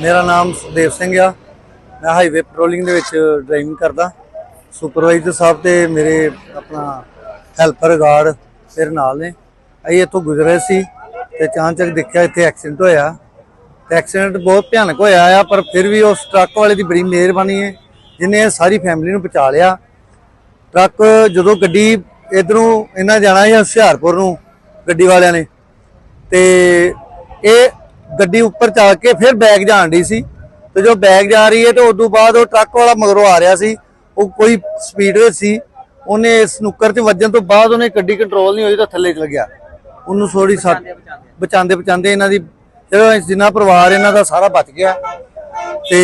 ਮੇਰਾ ਨਾਮ ਸੁਦੇਵ ਸਿੰਘ ਆ। ਮੈਂ ਹਾਈਵੇ ਪੈਟਰੋਲਿੰਗ ਦੇ ਵਿੱਚ ਡਰਾਈਵਿੰਗ ਕਰਦਾ। ਸੁਪਰਵਾਈਜ਼ਰ ਸਾਹਿਬ ਤੇ ਮੇਰੇ ਆਪਣਾ ਹੈਲਪਰ ਗਾਰਡ ਫਿਰ ਨਾਲ ਨੇ। ਅਸੀਂ ਇੱਥੋਂ ਗੁਜ਼ਰੇ ਸੀ ਤੇ ਅਚਾਨਕ ਦੇਖਿਆ ਇੱਥੇ ਐਕਸੀਡੈਂਟ ਹੋਇਆ। ਤੇ ਐਕਸੀਡੈਂਟ ਬਹੁਤ ਭਿਆਨਕ ਹੋਇਆ ਆ, ਪਰ ਫਿਰ ਵੀ ਉਸ ਟਰੱਕ ਵਾਲੇ ਦੀ ਬੜੀ ਮਿਹਰਬਾਨੀ ਹੈ, ਜਿਨੇ ਸਾਰੀ ਫੈਮਿਲੀ ਨੂੰ ਬਚਾ ਲਿਆ। ਟਰੱਕ ਜਦੋਂ ਗੱਡੀ ਇਧਰੋਂ ਇਹਨਾਂ ਜਾਣਾ ਸੀ ਹੁਸ਼ਿਆਰਪੁਰ ਨੂੰ, ਗੱਡੀ ਵਾਲਿਆਂ ਨੇ। ਤੇ ਇਹ ਗੱਡੀ ਉੱਪਰ ਚਾ ਕੇ ਫਿਰ ਬੈਗ ਜਾਣ ਦੀ ਸੀ। ਤੇ ਜੋ ਬੈਗ ਜਾ ਰਹੀ ਹੈ ਤੇ ਉਦੋਂ ਬਾਅਦ ਉਹ ਟਰੱਕ ਵਾਲਾ ਮਗਰੋਂ ਆ ਰਿਹਾ ਸੀ। ਉਹ ਕੋਈ ਸਪੀਡ ਵਿੱਚ ਸੀ। ਉਹਨੇ ਸਨੁੱਕਰ 'ਚ ਵੱਜਣ ਤੋਂ ਬਾਅਦ ਉਹਨੇ ਗੱਡੀ ਕੰਟਰੋਲ ਨਹੀਂ ਹੋਈ ਤਾਂ ਥੱਲੇ ਚਲ ਗਿਆ। ਉਹਨੂੰ ਥੋੜੀ ਸੱਟ ਬਚਾਉਂਦੇ ਬਚਾਉਂਦੇ ਇਹਨਾਂ ਦੀ ਜਿਹੜਾ ਜਿੰਨਾ ਪਰਿਵਾਰ ਇਹਨਾਂ ਦਾ ਸਾਰਾ ਬਚ ਗਿਆ। ਤੇ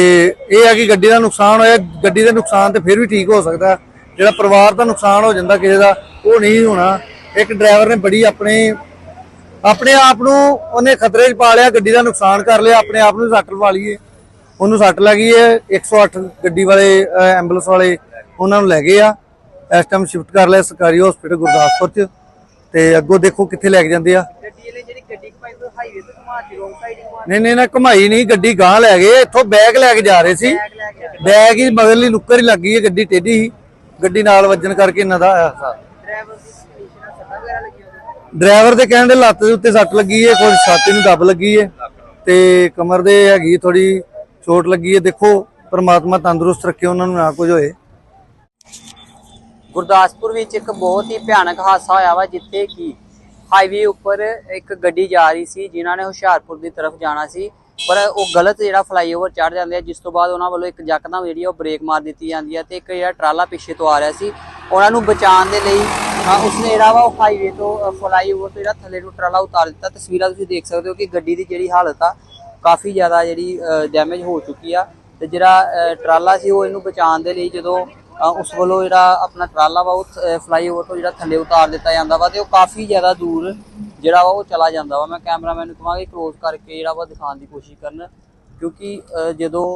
ਇਹ ਹੈ ਕਿ ਗੱਡੀ ਦਾ ਨੁਕਸਾਨ ਹੋਇਆ। ਗੱਡੀ ਦਾ ਨੁਕਸਾਨ ਤੇ ਫਿਰ ਵੀ ਠੀਕ ਹੋ ਸਕਦਾ। ਜਿਹੜਾ ਪਰਿਵਾਰ ਦਾ ਨੁਕਸਾਨ ਹੋ ਜਾਂਦਾ ਕਿਸੇ ਦਾ ਉਹ ਨਹੀਂ ਹੋਣਾ। ਇੱਕ ਡਰਾਈਵਰ ਨੇ ਬੜੀ ਆਪਣੇ ਆਪਣੇ ਆਪ ਨੂੰ ਉਹਨੇ ਖਤਰੇ 'ਚ ਪਾ ਲਿਆ ਗੱਡੀ ਦਾ ਨੁਕਸਾਨ ਕਰ ਲਿਆ ਆਪਣੇ ਆਪ ਨੂੰ ਸੱਟ ਲਵਾ ਲਈਏ। ਉਹਨੂੰ ਸੱਟ ਲੱਗੀ ਹੈ 108 ਗੱਡੀ ਵਾਲੇ ਐਂਬੂਲੈਂਸ ਵਾਲੇ ਉਹਨਾਂ ਨੂੰ ਲੈ ਗਏ ਆ। ਇਸ ਟਾਈਮ ਸ਼ਿਫਟ ਕਰ ਲਿਆ ਸਰਕਾਰੀ ਹਸਪੀਟਲ ਗੁਰਦਾਸਪੁਰ 'ਚ ਤੇ ਅੱਗੋਂ ਦੇਖੋ ਕਿੱਥੇ ਲੈ ਕੇ ਜਾਂਦੇ ਆ। ਨਹੀਂ ਨਹੀਂ ਨਾ ਘੁਮਾਈ ਨਹੀਂ ਗੱਡੀ ਗਾਂ ਲੈ ਗਏ ਇੱਥੋਂ ਬੈਗ ਲੈ ਕੇ ਜਾ ਰਹੇ ਸੀ। ਬੈਗ ਹੀ ਮਗਰਲੀ ਨੁੱਕਰ ਹੀ ਲੱਗੀ ਹੈ ਗੱਡੀ ਟੇਢੀ ਸੀ ਗੱਡੀ ਨਾਲ ਵੱਜਣ ਕਰਕੇ ਇਹਨਾਂ ਦਾ ਹੋਇਆ ਹਾਦਸਾ ਡਰਾਈਵਰ ਦੇ ਕਹਿਣ ਦੇ ਲੱਤ ਦੇ ਉੱਤੇ ਸੱਟ ਲੱਗੀ ਹੈ ਕੋਈ ਛਾਤੀ ਨੂੰ ਦੱਬ ਲੱਗੀ ਹੈ ਤੇ ਕਮਰ ਦੇ ਹੈਗੀ ਥੋੜੀ ਚੋਟ ਲੱਗੀ ਹੈ। ਦੇਖੋ, ਪ੍ਰਮਾਤਮਾ ਤੰਦਰੁਸਤ ਰੱਖੇ ਉਹਨਾਂ ਨੂੰ, ਨਾ ਕੁਝ ਹੋਏ। ਗੁਰਦਾਸਪੁਰ ਵਿੱਚ ਇੱਕ ਬਹੁਤ ਹੀ ਭਿਆਨਕ ਹਾਦਸਾ ਹੋਇਆ ਵਾ, ਜਿੱਥੇ ਕਿ ਹਾਈਵੇ ਉੱਪਰ ਇੱਕ ਗੱਡੀ ਜਾ ਰਹੀ ਸੀ, ਜਿਨ੍ਹਾਂ ਨੇ ਹੁਸ਼ਿਆਰਪੁਰ ਦੀ ਤਰਫ ਜਾਣਾ ਸੀ। ਪਰ ਉਹ ਗਲਤ ਜਿਹੜਾ ਫਲਾਈਓਵਰ ਚੜ ਜਾਂਦੇ ਆ, ਜਿਸ ਤੋਂ ਬਾਅਦ ਉਹਨਾਂ ਵੱਲੋਂ ਇੱਕ ਯਕਦਮ ਜਿਹੜੀ ਉਹ ਬ੍ਰੇਕ ਮਾਰ ਦਿੱਤੀ ਜਾਂਦੀ ਹੈ ਤੇ ਇੱਕ ਜਿਹੜਾ ਟਰਾਲਾ ਪਿੱਛੇ ਤੋਂ ਆ ਰਿਹਾ ਸੀ, ਉਹਨਾਂ ਨੂੰ ਬਚਾਉਣ ਦੇ ਲਈ ਹਾਂ, ਉਸਨੇ ਜਿਹੜਾ ਵਾ ਉਹ ਹਾਈਵੇ ਤੋਂ ਫਲਾਈਓਵਰ ਤੋਂ ਜਿਹੜਾ ਥੱਲੇ ਨੂੰ ਟਰਾਲਾ ਉਤਾਰ ਦਿੱਤਾ। ਤਸਵੀਰਾਂ ਤੁਸੀਂ ਦੇਖ ਸਕਦੇ ਹੋ ਕਿ ਗੱਡੀ ਦੀ ਜਿਹੜੀ ਹਾਲਤ ਆ, ਕਾਫੀ ਜ਼ਿਆਦਾ ਜਿਹੜੀ ਡੈਮੇਜ ਹੋ ਚੁੱਕੀ ਆ। ਤੇ ਜਿਹੜਾ ਟਰਾਲਾ ਸੀ ਉਹ ਇਹਨੂੰ ਬਚਾਉਣ ਦੇ ਲਈ ਜਦੋਂ ਉਸ ਵੱਲੋਂ ਜਿਹੜਾ ਆਪਣਾ ਟਰਾਲਾ ਵਾ ਉਹ ਫਲਾਈਓਵਰ ਤੋਂ ਜਿਹੜਾ ਥੱਲੇ ਉਤਾਰ ਦਿੱਤਾ ਜਾਂਦਾ ਵਾ ਤੇ ਉਹ ਕਾਫੀ ਜ਼ਿਆਦਾ ਦੂਰ ਜਿਹੜਾ ਵਾ ਉਹ ਚਲਾ ਜਾਂਦਾ ਵਾ। ਮੈਂ ਕੈਮਰਾਮੈਨ ਨੂੰ ਕਹਾਂਗਾ ਕਲੋਜ਼ ਕਰਕੇ ਜਿਹੜਾ ਵਾ ਦਿਖਾਉਣ ਦੀ ਕੋਸ਼ਿਸ਼ ਕਰਨ। ਕਿਉਂਕਿ ਜਦੋਂ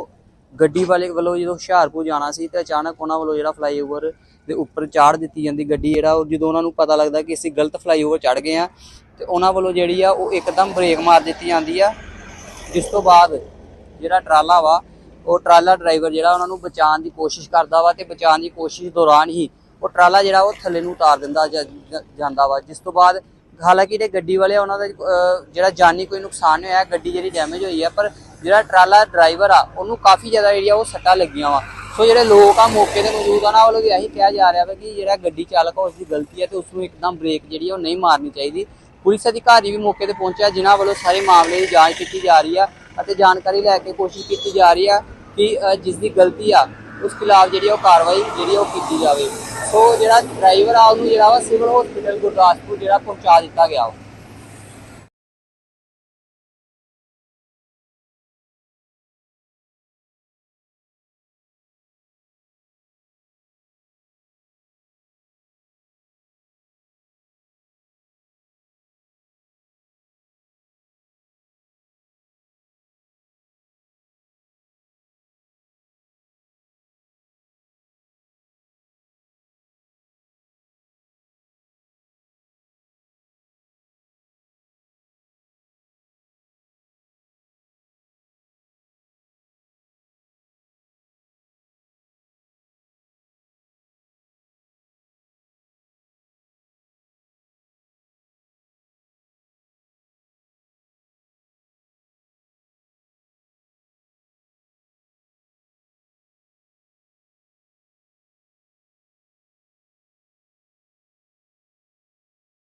ਗੱਡੀ ਵਾਲੇ ਵੱਲੋਂ ਜਦੋਂ ਹੁਸ਼ਿਆਰਪੁਰ ਜਾਣਾ ਸੀ ਤੇ ਅਚਾਨਕ ਉਹਨਾਂ ਵੱਲੋਂ ਜਿਹੜਾ ਫਲਾਈਓਵਰ ਦੇ ਉੱਪਰ ਚਾੜ ਦਿੱਤੀ ਜਾਂਦੀ ਗੱਡੀ ਜਿਹੜਾ ਉਹ ਜਦੋਂ ਉਹਨਾਂ ਨੂੰ ਪਤਾ ਲੱਗਦਾ ਕਿ ਅਸੀਂ ਗਲਤ ਫਲਾਈਓਵਰ ਚੜ ਗਏ ਆ ਤੇ ਉਹਨਾਂ ਵੱਲੋਂ ਜਿਹੜੀ ਆ ਉਹ ਇੱਕਦਮ ਬ੍ਰੇਕ ਮਾਰ ਦਿੱਤੀ ਜਾਂਦੀ ਆ। ਜਿਸ ਤੋਂ ਬਾਅਦ ਜਿਹੜਾ ਟਰਾਲਾ ਵਾ ਉਹ ਟਰਾਲਾ ਡਰਾਈਵਰ ਜਿਹੜਾ ਉਹਨਾਂ ਨੂੰ ਬਚਾਉਣ ਦੀ ਕੋਸ਼ਿਸ਼ ਕਰਦਾ ਵਾ ਤੇ ਬਚਾਉਣ ਦੀ ਕੋਸ਼ਿਸ਼ ਦੌਰਾਨ ਹੀ ਉਹ ਟਰਾਲਾ ਜਿਹੜਾ ਉਹ ਥੱਲੇ ਨੂੰ ਉਤਾਰ ਦਿੰਦਾ ਜਾਂ- ਜਾਂਦਾ ਵਾ। ਜਿਸ ਤੋਂ ਬਾਅਦ ਹਾਲਾਂਕਿ ਜਿਹੜੇ ਗੱਡੀ ਵਾਲੇ ਆ, ਉਹਨਾਂ ਦਾ ਜਿਹੜਾ ਜਾਨੀ ਕੋਈ ਨੁਕਸਾਨ ਨਹੀਂ ਹੋਇਆ ਗੱਡੀ ਜਿਹੜੀ ਡੈਮੇਜ ਹੋਈ ਆ ਪਰ ਜਿਹੜਾ ਟਰਾਲਾ ਡਰਾਈਵਰ ਆ, ਉਹਨੂੰ ਕਾਫੀ ਜ਼ਿਆਦਾ ਜਿਹੜੀ ਆ ਉਹ ਸੱਟਾਂ ਲੱਗੀਆਂ ਵਾ। ਸੋ ਜਿਹੜੇ ਲੋਕ ਆ ਮੌਕੇ ਤੇ ਮੌਜੂਦ ਆ ਨਾ ਉਹ ਲੋਕ ਇਹੀ ਕਿਹਾ ਜਾ ਰਿਹਾ ਵਾ ਕਿ ਜਿਹੜਾ ਗੱਡੀ ਚਾਲਕ ਆ ਉਸ ਦੀ ਗਲਤੀ ਹੈ ਤੇ ਉਸ ਨੂੰ ਇੱਕਦਮ ਬ੍ਰੇਕ ਜਿਹੜੀ ਆ, ਉਹ ਨਹੀਂ ਮਾਰਨੀ ਚਾਹੀਦੀ। ਪੁਲਿਸ ਅਧਿਕਾਰੀ ਵੀ ਮੌਕੇ ਤੇ ਪਹੁੰਚਿਆ, ਜਿਨ੍ਹਾਂ ਵੱਲੋਂ ਸਾਰੇ ਮਾਮਲੇ ਦੀ ਜਾਂਚ ਕੀਤੀ ਜਾ ਰਹੀ ਆ ਅਤੇ ਜਾਣਕਾਰੀ ਲੈ ਕੇ ਕੋਸ਼ਿਸ਼ ਕੀਤੀ ਜਾ ਰਹੀ ਆ ਕਿ ਜਿਸ ਦੀ ਗਲਤੀ ਆ, ਉਸ ਖਿਲਾਫ ਜਿਹੜੀ ਆ ਉਹ ਕਾਰਵਾਈ ਜਿਹੜੀ ਉਹ ਕੀਤੀ ਜਾਵੇ। ਸੋ ਜਿਹੜਾ ਡਰਾਈਵਰ ਆ, ਉਹਨੂੰ ਜਿਹੜਾ ਵਾ ਸਿਵਲ ਹਸਪੀਟਲ ਗੁਰਦਾਸਪੁਰ, ਜਿਹੜਾ ਪਹੁੰਚਾ ਦਿੱਤਾ ਗਿਆ ਵਾ।